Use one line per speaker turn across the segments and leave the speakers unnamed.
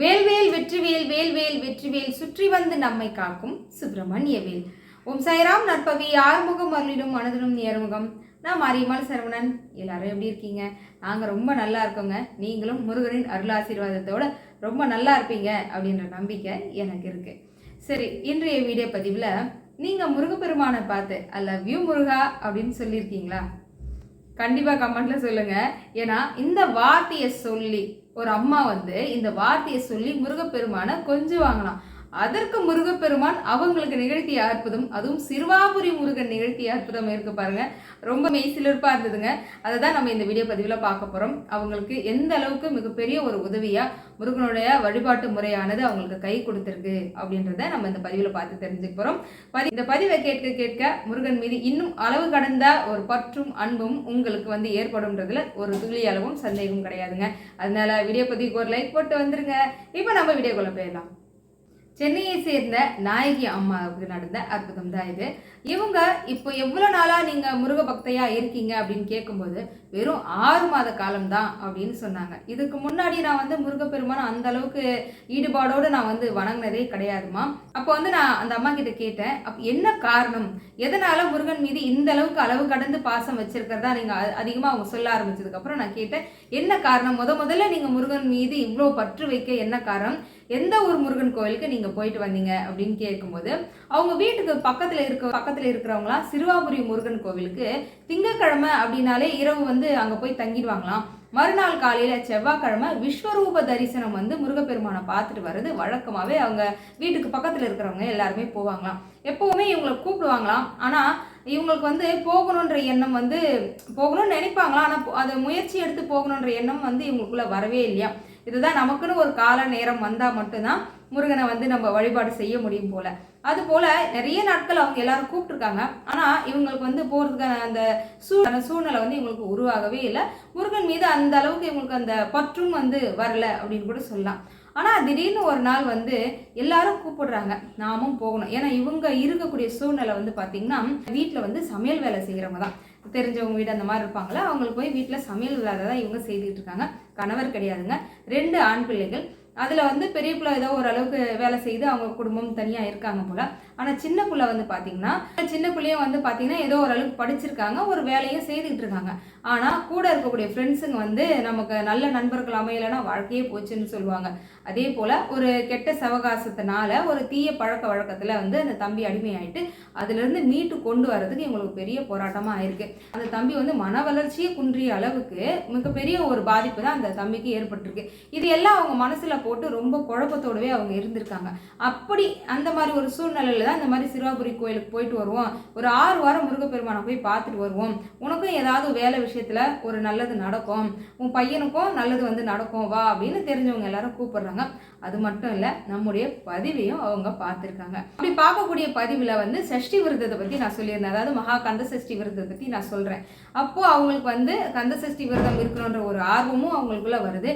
வேல்வேல் வெற்றிவேல் வேல்வேல் வெற்றிவேல் சுற்றி வந்து நம்மை காக்கும் சுப்பிரமணிய வேல் ஓம் சாய்ராம் நற்பவி ஆறுமுகம் அருளிடும் மனதிலும் நேர்முகம். நான் மாரியம்மாள் சரவணன். எல்லாரும் எப்படி இருக்கீங்க? நாங்கள் ரொம்ப நல்லா இருக்கோங்க. நீங்களும் முருகனின் அருளாசீர்வாதத்தோட ரொம்ப நல்லா இருப்பீங்க அப்படின்ற நம்பிக்கை எனக்கு இருக்கு. சரி இன்றைய வீடியோ பதிவில் நீங்கள் முருகப்பெருமானை பார்த்து ஐ லவ் யூ முருகா அப்படின்னு சொல்லியிருக்கீங்களா? கண்டிப்பாக கமெண்ட்டில் சொல்லுங்கள் ஏன்னா இந்த வார்த்தையை சொல்லி ஒரு அம்மா வந்து இந்த வார்த்தையை சொல்லி முருகப்பெருமானை கொஞ்சம் வாங்கலாம் அதற்கு முருகப்பெருமான் அவங்களுக்கு நிகழ்த்திய அற்புதம் அதுவும் சிறுவாபுரி முருகன் நிகழ்த்திய அற்புதம் இருக்கு பாருங்க. ரொம்ப மெய்சிலிருப்பா இருந்ததுங்க. அதை தான் நம்ம இந்த வீடியோ பதிவில் பார்க்க போறோம். அவங்களுக்கு எந்த அளவுக்கு மிகப்பெரிய ஒரு உதவியா முருகனுடைய வழிபாட்டு முறையானது அவங்களுக்கு கை கொடுத்துருக்கு அப்படின்றத நம்ம இந்த பதிவில் பார்த்து தெரிஞ்சுக்க போறோம். பதி- இந்த பதிவை கேட்க கேட்க முருகன் மீது இன்னும் அளவு கடந்த ஒரு பற்றும் அன்பும் உங்களுக்கு வந்து ஏற்படும்ன்றதுல ஒரு துளி அளவும் சந்தேகம் கிடையாதுங்க. அதனால வீடியோ பதிவுக்கு ஒரு லைக் போட்டு வந்துருங்க. இப்போ நம்ம வீடியோக்குள்ள போயிடலாம். சென்னையை சேர்ந்த நாயகி அம்மாவுக்கு நடந்த அற்புதம் தான் இது. இவங்க இப்போ எவ்வளோ நாளாக நீங்கள் முருக பக்தையா இருக்கீங்க அப்படின்னு கேட்கும்போது வெறும் ஆறு மாத காலம்தான் அப்படின்னு சொன்னாங்க. இதுக்கு முன்னாடி நான் வந்து முருகப்பெருமான் அந்த அளவுக்கு ஈடுபாடோடு நான் வந்து வணங்கினதே கிடையாதுமா அப்போ வந்து நான் அந்த அம்மா கிட்ட கேட்டேன் அப்போ என்ன காரணம்? எதனால முருகன் மீது இந்த அளவுக்கு அளவு கடந்து பாசம் வச்சிருக்கிறதா நீங்கள் அதிகமாக அவங்க சொல்ல ஆரம்பிச்சதுக்கப்புறம் நான் கேட்டேன் என்ன காரணம்? முத முதல்ல நீங்கள் முருகன் மீது இவ்வளோ பற்று வைக்க என்ன காரணம்? எந்த ஊர் முருகன் கோயிலுக்கு நீங்கள் போயிட்டு வந்தீங்க? அப்படின்னு கேட்கும்போது அவங்க வீட்டுக்கு பக்கத்தில் இருக்க பக்கத்தில் இருக்கிறவங்களாம் சிறுவாபுரி முருகன் கோவிலுக்கு திங்கக்கிழமை அப்படின்னாலே இரவு வந்து வந்து அங்கே போய் தங்கிடுவாங்களாம். மறுநாள் காலையில் செவ்வாய்க்கிழமை விஸ்வரூப தரிசனம் வந்து முருகப்பெருமானை பார்த்துட்டு வர்றது வழக்கமாகவே அவங்க வீட்டுக்கு பக்கத்தில் இருக்கிறவங்க எல்லாருமே போவாங்களாம். எப்போவுமே இவங்களை கூப்பிடுவாங்களாம். ஆனால் இவங்களுக்கு வந்து போகணுன்ற எண்ணம் வந்து போகணும்னு நினைப்பாங்களாம். ஆனால் அதை முயற்சி எடுத்து போகணுன்ற எண்ணம் வந்து இவங்களுக்குள்ளே வரவே இல்லையா இதுதான் நமக்குன்னு ஒரு கால நேரம் வந்தால் மட்டும்தான் முருகனை வந்து நம்ம வழிபாடு செய்ய முடியும் போல. அது போல நிறைய நாட்கள் அவங்க எல்லாரும் கூப்பிட்டுருக்காங்க. ஆனால் இவங்களுக்கு வந்து போகிறதுக்கான அந்த சூ அந்த சூழ்நிலை வந்து இவங்களுக்கு உருவாகவே இல்லை. முருகன் மீது அந்த அளவுக்கு இவங்களுக்கு அந்த பற்றும் வந்து வரல அப்படின்னு கூட சொல்லலாம். ஆனால் திடீர்னு ஒரு நாள் வந்து எல்லாரும் கூப்பிடுறாங்க. நாமும் போகணும். ஏன்னா இவங்க இருக்கக்கூடிய சூழ்நிலை வந்து பார்த்தீங்கன்னா வீட்டில் வந்து சமையல் வேலை செய்கிறவங்க தான். தெரிஞ்சவங்க வீடு அந்த மாதிரி இருப்பாங்களா அவங்களுக்கு போய் வீட்டில் சமையல் வேலை தான் இவங்க செய்துட்டு இருக்காங்க. கணவர் கிடையாதுங்க. ரெண்டு ஆண் பிள்ளைகள். அதில் வந்து பெரிய பிள்ளை ஏதோ ஓரளவுக்கு வேலை செய்து அவங்க குடும்பம் தனியாக இருக்காங்க போல். ஆனால் சின்ன பிள்ளை வந்து பார்த்தீங்கன்னா சின்ன பிள்ளையும் வந்து பார்த்தீங்கன்னா ஏதோ ஓரளவுக்கு படிச்சிருக்காங்க ஒரு வேலையும் செய்துக்கிட்டு இருக்காங்க. ஆனால் கூட இருக்கக்கூடிய ஃப்ரெண்ட்ஸுங்க வந்து நமக்கு நல்ல நண்பர்கள் அமையலைன்னா வாழ்க்கையே போச்சுன்னு சொல்லுவாங்க. அதே போல் ஒரு கெட்ட சவகாசத்தினால ஒரு தீய பழக்க வழக்கத்தில் வந்து அந்த தம்பி அடிமையாயிட்டு அதுலேருந்து மீட்டு கொண்டு வரதுக்கு இவங்களுக்கு பெரிய போராட்டமாக ஆயிருக்கு அந்த தம்பி வந்து மன வளர்ச்சியை குன்றிய அளவுக்கு மிகப்பெரிய ஒரு பாதிப்பு தான் அந்த தம்பிக்கு ஏற்பட்டிருக்கு. இது எல்லாம் அவங்க மனசில் போட்டு ரொம்ப குழப்பத்தோடவே அவங்க இருந்திருக்காங்க. அப்படி அந்த மாதிரி ஒரு சூழ்நிலையில தான் இந்த மாதிரி சிறுவாபுரி கோயிலுக்கு போயிட்டு வருவோம். ஒரு ஆறு வாரம் முருகப்பெருமானை போய் பார்த்துட்டு வருவோம். உனக்கும் ஏதாவது வேலை விஷயத்தில் ஒரு நல்லது நடக்கும். உன் பையனுக்கும் நல்லது வந்து நடக்கும். வா அப்படின்னு தெரிஞ்சவங்க எல்லாரும் கூப்பிடுறாங்க. அது மட்டும் இல்லை நம்முடைய பதிவையும் அவங்க பார்த்துருக்காங்க. அப்படி பார்க்கக்கூடிய பதிவில் வந்து சஷ்டி விரதத்தை பற்றி நான் சொல்லியிருந்தேன். அதாவது மகா கந்த சஷ்டி விரதத்தை பற்றி நான் சொல்கிறேன் அப்போது அவங்களுக்கு வந்து கந்த சஷ்டி விரதம் இருக்கணுன்ற ஒரு ஆர்வமும் அவங்களுக்குள்ளே வருது.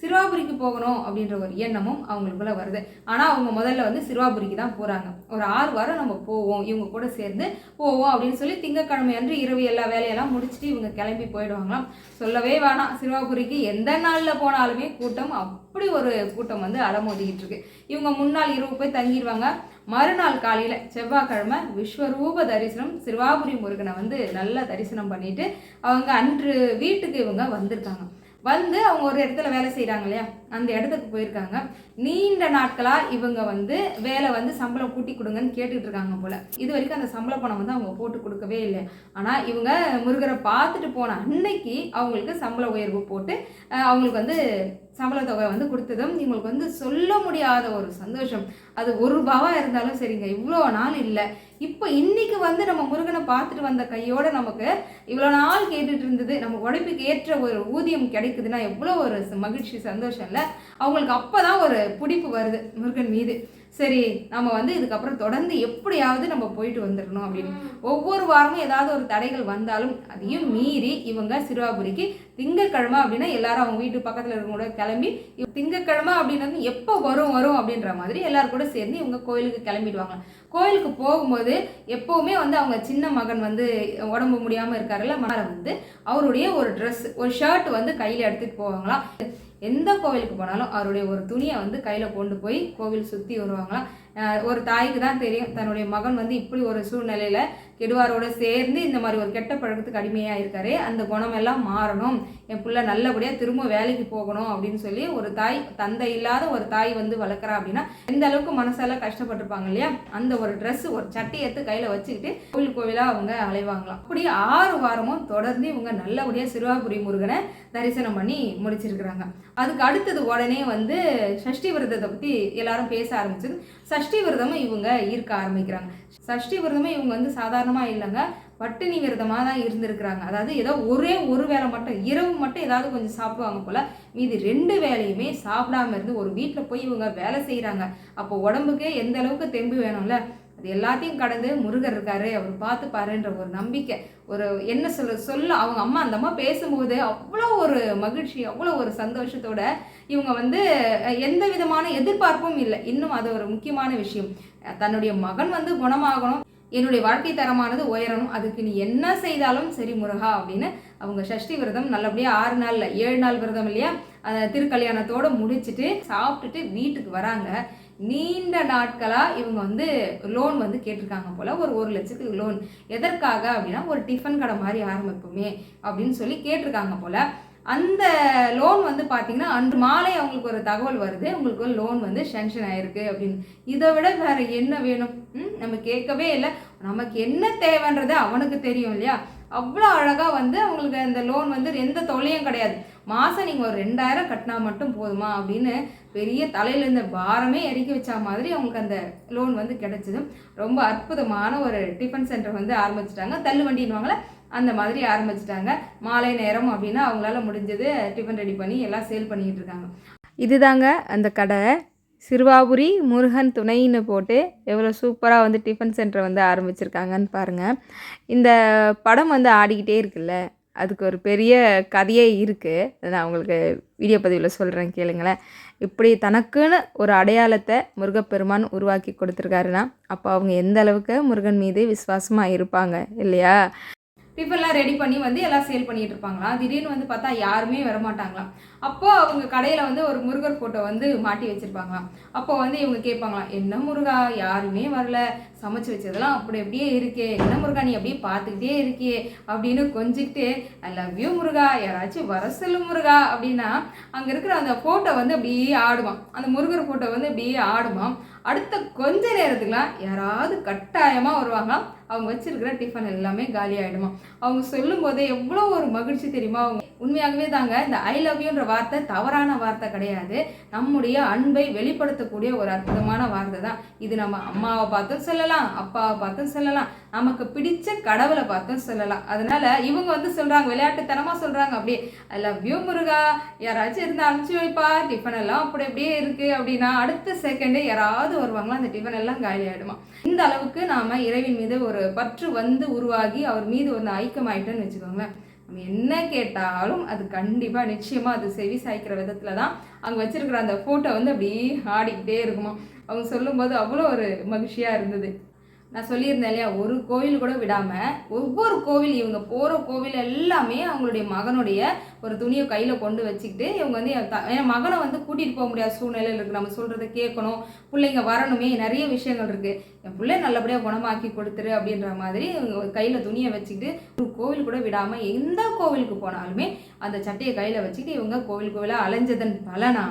சிறுவாபுரிக்கு போகணும் அப்படின்ற ஒரு எண்ணமும் அவங்களுக்குள்ள வருது. ஆனால் அவங்க முதல்ல வந்து சிறுவாபுரிக்கு தான் போகிறாங்க ஒரு ஆறு வாரம் நம்ம போவோம் இவங்க கூட சேர்ந்து போவோம் அப்படின்னு சொல்லி திங்கக்கிழமை அன்று இரவு எல்லா வேலையெல்லாம் முடிச்சுட்டு இவங்க கிளம்பி போயிடுவாங்களாம். சொல்லவே வேணாம் சிறுவாபுரிக்கு எந்த நாளில் போனாலுமே கூட்டம் அப்படி ஒரு கூட்டம் வந்து அலமோதிக்கிட்டு இருக்கு. இவங்க முன்னாள் இரவு போய் தங்கிடுவாங்க. மறுநாள் காலையில் செவ்வாய்க்கிழமை விஸ்வரூப தரிசனம் சிறுவாபுரி முருகனை வந்து நல்லா தரிசனம் பண்ணிட்டு அவங்க அன்று வீட்டுக்கு இவங்க வந்திருக்காங்க. வந்து அவங்க ஒரு இடத்துல வேலை செய்கிறாங்க இல்லையா? அந்த இடத்துக்கு போயிருக்காங்க. நீண்ட நாட்களாக இவங்க வந்து வேலை வந்து சம்பளம் கூட்டி கொடுங்கன்னு கேட்டுட்டு இருக்காங்க போல. இது வரைக்கும் அந்த சம்பள பணம் வந்து அவங்க போட்டு கொடுக்கவே இல்லை. ஆனால் இவங்க முருகரை பார்த்துட்டு போன அன்னைக்கு அவங்களுக்கு சம்பள உயர்வு போட்டு அவங்களுக்கு வந்து சம்பள தொகை வந்து கொடுத்ததும் இவங்களுக்கு வந்து சொல்ல முடியாத ஒரு சந்தோஷம். அது ஒரு ரூபாவாக இருந்தாலும் சரிங்க. இவ்வளோ நாள் இல்லை. இப்போ இன்னைக்கு வந்து நம்ம முருகனை பார்த்துட்டு வந்த கையோட நமக்கு இவ்வளோ நாள் கேட்டுட்டு இருந்தது. நம்ம உழைப்புக்கு ஏற்ற ஒரு ஊதியம் கிடைக்குதுன்னா எவ்வளோ ஒரு மகிழ்ச்சி சந்தோஷம் இல்லை? அவங்களுக்கு அப்போ தான் ஒரு பிடிப்பு வருது முருகன் மீது. சரி நம்ம வந்து இதுக்கப்புறம் தொடர்ந்து எப்படியாவது நம்ம போயிட்டு வந்துடணும் அப்படின்னு. ஒவ்வொரு வாரமும் ஏதாவது ஒரு தடைகள் வந்தாலும் அதையும் மீறி இவங்க சிறுவாபுரிக்கு திங்கக்கிழமை அப்படின்னா எல்லாரும் அவங்க வீட்டு பக்கத்தில் இருக்கவங்க கூட கிளம்பி திங்கக்கிழமை அப்படின்றது எப்போ வரும் வரும் அப்படின்ற மாதிரி எல்லாரும் கூட சேர்ந்து இவங்க கோயிலுக்கு கிளம்பிடுவாங்க. கோயிலுக்கு போகும்போது எப்போவுமே வந்து அவங்க சின்ன மகன் வந்து உடம்பு முடியாமல் இருக்காருல்ல மகனை வந்து அவருடைய ஒரு ட்ரெஸ் ஒரு ஷர்ட் வந்து கையில் எடுத்துகிட்டு போவாங்களாம். எந்த கோவிலுக்கு போனாலும் அவருடைய ஒரு துணியை வந்து கையில் கொண்டு போய் கோவில் சுற்றி வருவாங்களாம் ஒரு தாய்க்கு தான் தெரியும். தன்னுடைய மகன் வந்து இப்படி ஒரு சூழ்நிலையில் கெடுவாரோட சேர்ந்து இந்த மாதிரி ஒரு கெட்ட பழக்கத்துக்கு அடிமையாக இருக்காரு அந்த குணமெல்லாம் மாறணும். என் பிள்ளை நல்லபடியாக திரும்ப வேலைக்கு போகணும் அப்படின்னு சொல்லி ஒரு தாய் தந்தை இல்லாத ஒரு தாய் வந்து வளர்க்குறா அப்படின்னா எந்த அளவுக்கு மனசால கஷ்டப்பட்டிருப்பாங்க இல்லையா? அந்த ஒரு ட்ரெஸ் ஒரு சட்டை எடுத்து கையில் வச்சுக்கிட்டு கோவில் கோவிலாக அவங்க அலைவாங்களாம். அப்படி ஆறு வாரமும் தொடர்ந்து இவங்க நல்லபடியாக சிறுவாபுரி முருகனை தரிசனம் பண்ணி முடிச்சிருக்கிறாங்க. அதுக்கு அடுத்தது உடனே வந்து சஷ்டி விரதத்தை பற்றி எல்லாரும் பேச ஆரம்பிச்சது. சஷ்டி சஷ்டி விரதமும் இவங்க ஈர்க்க ஆரம்பிக்கிறாங்க. சஷ்டி விரதமே இவங்க வந்து சாதாரணமாக இல்லைங்க. பட்டினி விரதமாக தான் இருந்திருக்கிறாங்க. அதாவது ஏதோ ஒரே ஒரு வேளை மட்டும் இரவு மட்டும் ஏதாவது கொஞ்சம் சாப்பிடுவாங்க போல் மீதி ரெண்டு வேலையுமே சாப்பிடாம இருந்து ஒரு வீட்டில் போய் இவங்க வேலை செய்கிறாங்க அப்போ உடம்புக்கு எந்த அளவுக்கு தெம்பு வேணும்ல? அது எல்லாத்தையும் கடந்து முருகர் இருக்காரு. அவர் பார்த்து பாருன்ற ஒரு நம்பிக்கை ஒரு என்ன சொல்ல சொல்ல அவங்க அம்மா அந்த அம்மா பேசும்போது அவ்வளோ ஒரு மகிழ்ச்சி அவ்வளோ ஒரு சந்தோஷத்தோட இவங்க வந்து எந்த விதமான எதிர்பார்ப்பும் இல்லை. இன்னும் அது ஒரு முக்கியமான விஷயம். தன்னுடைய மகன் வந்து குணமாகணும் என்னுடைய வாழ்க்கை தரமானது உயரணும் அதுக்கு நீ என்ன செய்தாலும் சரி முருகா அப்படின்னு அவங்க சஷ்டி விரதம் நல்லபடியாக ஆறு நாளில் ஏழு நாள் விரதம் இல்லையா? அந்த திருக்கல்யாணத்தோடு முடிச்சுட்டு சாப்பிட்டுட்டு வீட்டுக்கு வராங்க. நீண்ட நாட்களாக இவங்க வந்து லோன் வந்து கேட்டிருக்காங்க போல். ஒரு ஒரு லட்சத்துக்கு லோன் எதற்காக அப்படின்னா ஒரு டிஃபன் கடை மாதிரி ஆரம்பிப்போமே அப்படின்னு சொல்லி கேட்டிருக்காங்க போல். அந்த லோன் வந்து பார்த்தீங்கன்னா அன்று மாலை அவங்களுக்கு ஒரு தகவல் வருது. உங்களுக்கு ஒரு லோன் வந்து சேங்ஷன் ஆயிருக்கு அப்படின்னு. இதை விட வேற என்ன வேணும்? ம்? நம்ம கேட்கவே இல்லை. நமக்கு என்ன தேவைன்றது அவனுக்கு தெரியும் இல்லையா? அவ்வளோ அழகாக வந்து அவங்களுக்கு அந்த லோன் வந்து எந்த தொல்லையும் கிடையாது. மாதம் நீங்கள் ஒரு ரெண்டாயிரம் கட்டினா மட்டும் போதுமா அப்படின்னு பெரிய தலையில இருந்த பாரமே இறக்கி வச்ச மாதிரி அவங்களுக்கு அந்த லோன் வந்து கிடைச்சது. ரொம்ப அற்புதமான ஒரு டிஃபன் சென்டர் வந்து ஆரம்பிச்சிட்டாங்க. தள்ளுவண்டின்னு அந்த மாதிரி ஆரம்பிச்சிட்டாங்க. மாலை நேரம் அப்படின்னா அவங்களால முடிஞ்சது டிஃபன் ரெடி பண்ணி எல்லாம் சேல் பண்ணிக்கிட்டு இருக்காங்க.
இதுதாங்க அந்த கடை. சிறுவாபுரி முருகன் துணைன்னு போட்டு எவ்வளோ சூப்பராக வந்து டிஃபன் சென்டர் வந்து ஆரம்பிச்சிருக்காங்கன்னு பாருங்கள் இந்த படம் வந்து ஆடிக்கிட்டே இருக்குல்ல. அதுக்கு ஒரு பெரிய கதையே இருக்குது நான் உங்களுக்கு வீடியோ பதிவில் சொல்கிறேன் கேளுங்களேன். இப்படி தனக்குன்னு ஒரு அடையாளத்தை முருகப்பெருமான் உருவாக்கி கொடுத்துருக்காருன்னா அப்போ அவங்க எந்த அளவுக்கு முருகன் மீது விசுவாசமாக இருப்பாங்க இல்லையா?
டிஃபன்லாம் ரெடி பண்ணி வந்து எல்லாம் சேல் பண்ணிட்டு இருப்பாங்களாம். திடீர்னு வந்து பார்த்தா யாருமே வரமாட்டாங்களாம். அப்போ அவங்க கடையில் வந்து ஒரு முருகர் ஃபோட்டோ வந்து மாட்டி வச்சிருப்பாங்களாம். அப்போ வந்து இவங்க கேட்பாங்களாம் என்ன முருகா யாருமே வரல. சமைச்சு வச்சதெல்லாம் அப்படி அப்படியே இருக்கே. என்ன முருகா நீ அப்படியே பார்த்துக்கிட்டே இருக்கியே அப்படின்னு கொஞ்சிக்கிட்டு ஐ லவ் யூ முருகா. யாராச்சும் வர சொல்லு முருகா. அப்படின்னா அங்கே இருக்கிற அந்த ஃபோட்டோ வந்து அப்படியே ஆடுவான். அந்த முருகர் ஃபோட்டோ வந்து அப்படியே ஆடுவான் அடுத்த கொஞ்ச நேரத்துக்குலாம் யாராவது கட்டாயமாக வருவாங்களாம். அவங்க வச்சிருக்கிற டிஃபன் எல்லாமே காலி ஆகிடுமா அவங்க சொல்லும் போதே எவ்வளோ ஒரு மகிழ்ச்சி தெரியுமா? அவங்க உண்மையாகவே தாங்க இந்த ஐ லவ் யூன்ற வார்த்தை தவறான வார்த்தை கிடையாது. நம்முடைய அன்பை வெளிப்படுத்தக்கூடிய ஒரு அற்புதமான வார்த்தை தான். இது நம்ம அம்மாவை பார்த்தும் சொல்லலாம் அப்பாவை பார்த்தும் சொல்லலாம். நமக்கு பிடிச்ச கடவுளை பார்த்தும் சொல்லலாம். அதனால இவங்க வந்து சொல்றாங்க விளையாட்டுத்தனமா சொல்றாங்க அப்படியே. ஐ லவ் யூ முருகா. யாராச்சும் இருந்து அனுப்பிச்சு வைப்பா. டிஃபன் எல்லாம் அப்படி அப்படியே இருக்கு அப்படின்னா அடுத்த செகண்டே யாராவது வருவாங்களா அந்த டிஃபன் எல்லாம் காலி ஆயிடுமா? இந்த அளவுக்கு நாம இறைவின் மீது ஒரு பற்று வந்து உருவாகி அவர் மீது ஒரு ஐக்கியமாயிட்டேன்னு வச்சுக்கோங்களேன். நம்ம என்ன கேட்டாலும் அது கண்டிப்பாக நிச்சயமாக அது செவி சாய்க்கிற விதத்தில் தான் அங்கே வச்சுருக்கிற அந்த ஃபோட்டோ வந்து அப்படியே ஆடிக்கிட்டே இருக்குமா அவங்க சொல்லும்போது அவ்வளோ ஒரு மகிழ்ச்சியாக இருந்தது. நான் சொல்லியிருந்தேன் இல்லையா ஒரு கோவில் கூட விடாமல் ஒவ்வொரு கோவில் இவங்க போகிற கோவில் எல்லாமே அவங்களுடைய மகனுடைய ஒரு துணியை கையில் கொண்டு வச்சுக்கிட்டு இவங்க வந்து என் என் மகனை வந்து கூட்டிகிட்டு போக முடியாத சூழ்நிலையில் இருக்குது நம்ம சொல்கிறத கேட்கணும். பிள்ளைங்க வரணுமே நிறைய விஷயங்கள் இருக்குது என் பிள்ளை நல்லபடியாக குணமாக்கி கொடுத்துரு அப்படின்ற மாதிரி இவங்க கையில் துணியை வச்சுக்கிட்டு ஒரு கோவில் கூட விடாமல் எந்த கோவிலுக்கு போனாலுமே அந்த சட்டையை கையில் வச்சுக்கிட்டு இவங்க கோவில் கோவிலாக அலைஞ்சதன் பலனா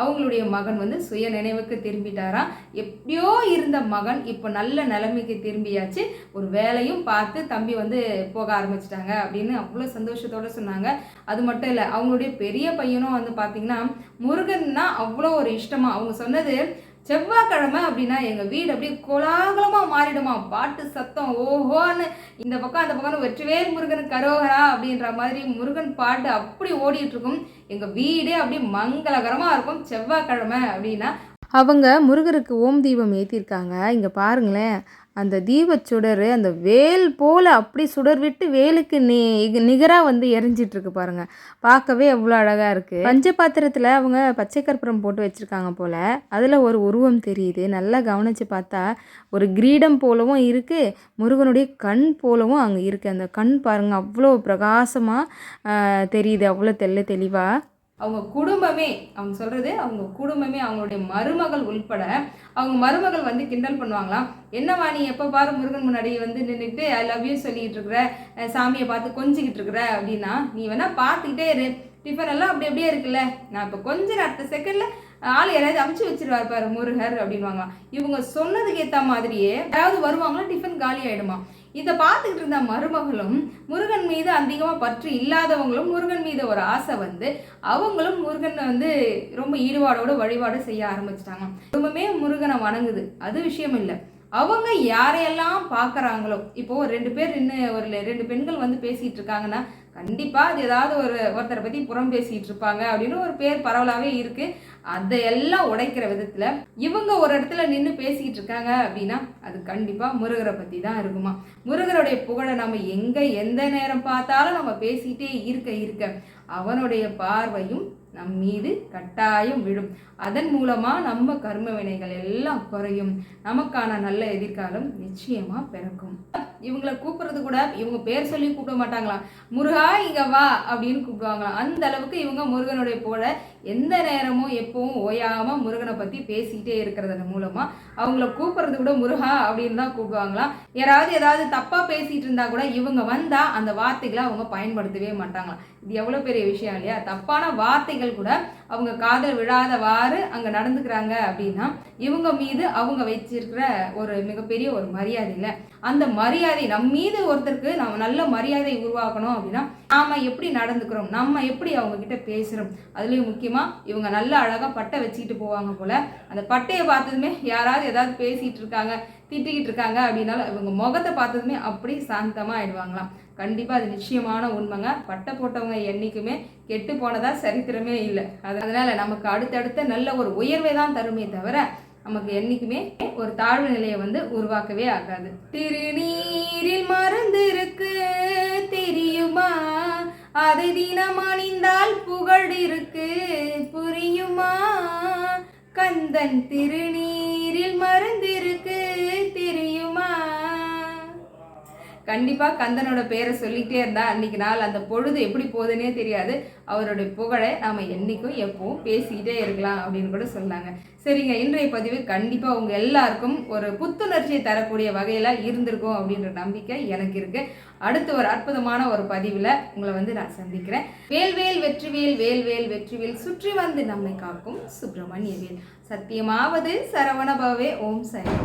அவங்களுடைய மகன் வந்து சுய நினைவுக்கு திரும்பிட்டாராம் எப்படியோ இருந்த மகன் இப்போ நல்ல நிலைமைக்கு திரும்பியாச்சு. ஒரு வேலையும் பார்த்து தம்பி வந்து போக ஆரம்பிச்சிட்டாங்க அப்படின்னு அவ்வளோ சந்தோஷத்தோடு சொன்னாங்க. அது மட்டும் இல்லை அவங்களுடைய பெரிய பையனும் வந்து பார்த்திங்கன்னா முருகன்னா அவ்வளோ ஒரு இஷ்டமாக அவங்க சொன்னது செவ்வாய்க்கிழமை அப்படின்னா எங்கள் வீடு அப்படியே கோலாகலமாக மாறிடுமா. பாட்டு சத்தம் ஓஹோன்னு. இந்த பக்கம் அந்த பக்கம் வெற்றிவேல் முருகன் கரோகரா அப்படின்ற மாதிரி முருகன் பாட்டு அப்படி ஓடிட்டு இருக்கும் எங்கள் வீடே அப்படியே மங்களகரமாக இருக்கும் செவ்வாய்க்கிழமை அப்படின்னா.
அவங்க முருகருக்கு ஓம் தீபம் ஏற்றிருக்காங்க இங்கே பாருங்களேன். அந்த தீபச் சுடர் அந்த வேல் போல் அப்படி சுடர் விட்டு வேலுக்கு நி நிகராக வந்து எரிஞ்சிட்டு இருக்கு பாருங்க. பார்க்கவே எவ்வளோ அழகாக இருக்குது பஞ்ச பாத்திரத்தில் அவங்க பச்சை கற்பூரம் போட்டு வச்சுருக்காங்க போல். அதில் ஒரு உருவம் தெரியுது. நல்லா கவனித்து பார்த்தா ஒரு கிரீடம் போலவும் இருக்குது முருகனுடைய கண் போலவும் அங்கே இருக்குது அந்த கண் பாருங்கள் அவ்வளோ பிரகாசமாக தெரியுது. அவ்வளோ தெல்ல தெளிவாக
அவங்க குடும்பமே அவங்க சொல்கிறது அவங்க குடும்பமே அவங்களுடைய மருமகள் உள்பட அவங்க மருமகள் வந்து கிண்டல் பண்ணுவாங்களாம். என்னவா நீ எப்போ பாரு முருகன் முன்னாடி வந்து நின்றுட்டு ஐ லவ் யூ சொல்லிட்டு இருக்கிற சாமியை பார்த்து கொஞ்சிக்கிட்டு இருக்கிற அப்படின்னா நீ வேணால் பார்த்துக்கிட்டே இரு. டிஃபன் எல்லாம் அப்படி அப்படியே இருக்குல்ல. நான் இப்போ கொஞ்ச நேரத்தை செகண்டில் ஆள் யாராவது அமுச்சு வச்சிருவார் பாரு முருகர் அப்படின்வாங்களாம் இவங்க சொன்னதுக்கு ஏற்ற மாதிரியே யாராவது வருவாங்களா டிஃபன் காலி ஆயிடுமா. இதை பார்த்துக்கிட்டு இருந்த மருமகளும் முருகன் மீது அதிகமாக பற்று இல்லாதவங்களும் முருகன் மீது ஒரு ஆசை வந்து அவங்களும் முருகனை வந்து ரொம்ப ஈடுபாடோட வழிபாடு செய்ய ஆரம்பிச்சிட்டாங்க. ரொம்பவே முருகனை வணங்குது. அது விஷயம் இல்லை. அவங்க யாரையெல்லாம் பார்க்குறாங்களோ இப்போ ஒரு ரெண்டு பேர் நின்று ஒரு ரெண்டு பெண்கள் வந்து பேசிகிட்டு இருக்காங்கன்னா கண்டிப்பாக அது ஏதாவது ஒரு ஒருத்தரை பற்றி புறம் பேசிகிட்டு இருப்பாங்க அப்படின்னு ஒரு பேர் பரவலாகவே இருக்குது அதையெல்லாம் உடைக்கிற விதத்தில் இவங்க ஒரு இடத்துல நின்று பேசிக்கிட்டு இருக்காங்க அப்படின்னா அது கண்டிப்பாக முருகரை பற்றி தான் இருக்குமா. முருகருடைய புகழை நம்ம எங்கே எந்த நேரம் பார்த்தாலும் நம்ம பேசிக்கிட்டே இருக்க இருக்க அவனுடைய பார்வையும் நம் மீது கட்டாயம் விழும். அதன் மூலமாக நம்ம கர்ம வினைகள் எல்லாம் குறையும். நமக்கான நல்ல எதிர்காலம் நிச்சயமாக பிறக்கும். இவங்களை கூப்பிடுறது கூட இவங்க பேர் சொல்லி கூப்பிட மாட்டாங்களாம் முருகா இங்க வா அப்படின்னு கூப்பிடுவாங்களாம். அந்த அளவுக்கு இவங்க முருகனுடைய போல எந்த நேரமும் எப்பவும் ஓயாம முருகனை பத்தி பேசிக்கிட்டே இருக்கிறதன் மூலமா அவங்கள கூப்பிடுறது கூட முருகா அப்படின்னு தான் கூப்பிடுவாங்களாம். யாராவது ஏதாவது தப்பா பேசிட்டு இருந்தா கூட இவங்க வந்தா அந்த வார்த்தைகளை அவங்க பயன்படுத்தவே மாட்டாங்களாம். இது எவ்வளவு பெரிய விஷயம் இல்லையா? தப்பான வார்த்தைகள் கூட அவங்க காதல் விழாதவாறு அங்கே நடந்துக்கிறாங்க அப்படின்னா இவங்க மீது அவங்க வச்சிருக்கிற ஒரு மிகப்பெரிய ஒரு மரியாதை இல்லை. அந்த மரியாதை நம் மீது ஒருத்தருக்கு நம்ம நல்ல மரியாதை உருவாக்கணும் அப்படின்னா நாம் எப்படி நடந்துக்கிறோம்? நம்ம எப்படி அவங்க கிட்ட அதுலேயும் முக்கியமாக இவங்க நல்ல அழகாக பட்டை வச்சுக்கிட்டு போவாங்க போல். அந்த பட்டையை பார்த்ததுமே யாராவது ஏதாவது பேசிகிட்டு இருக்காங்க திட்டிக்கிட்டு இருக்காங்க அப்படின்னாலும் இவங்க முகத்தை பார்த்ததுமே அப்படி சாந்தமாக ஆயிடுவாங்களாம் கண்டிப்பாக அது நிச்சயமான உண்மைங்க. பட்டை போட்டவங்க என்றைக்குமே கெட்டு போனதாக சரித்திரமே இல்லை. அது நமக்கு அடுத்தடுத்த நல்ல ஒரு உயர்வை தான் தருமே தவிர நமக்கு என்னைக்குமே ஒரு தாழ்வு நிலையை வந்து உருவாக்கவே ஆகாது. திருநீரில் மறந்திருக்கு இருக்கு தெரியுமா? அதை தினம் அணிந்தால் புகழ் இருக்கு புரியுமா? கந்தன் திருநீரில் மறந்திருக்கு கண்டிப்பாக கந்தனோட பேரை சொல்லிக்கிட்டே இருந்தால் அன்றைக்கி நாள் அந்த பொழுது எப்படி போகுதுன்னே தெரியாது. அவருடைய புகழை நாம் என்னைக்கும் எப்பவும் பேசிக்கிட்டே இருக்கலாம் அப்படின்னு கூட சொன்னாங்க. சரிங்க இன்றைய பதிவு கண்டிப்பாக உங்கள் எல்லாருக்கும் ஒரு புத்துணர்ச்சியை தரக்கூடிய வகையில இருந்திருக்கும் அப்படின்ற நம்பிக்கை எனக்கு இருக்குது அடுத்து ஒரு அற்புதமான ஒரு பதிவில் உங்களை வந்து நான் சந்திக்கிறேன். வேல்வேல் வெற்றிவேல் வேல்வேல் வெற்றிவேல் சுற்றி வந்து நம்மை காக்கும் சுப்பிரமணிய வேல் சத்தியமாவது சரவணபவே ஓம் சரி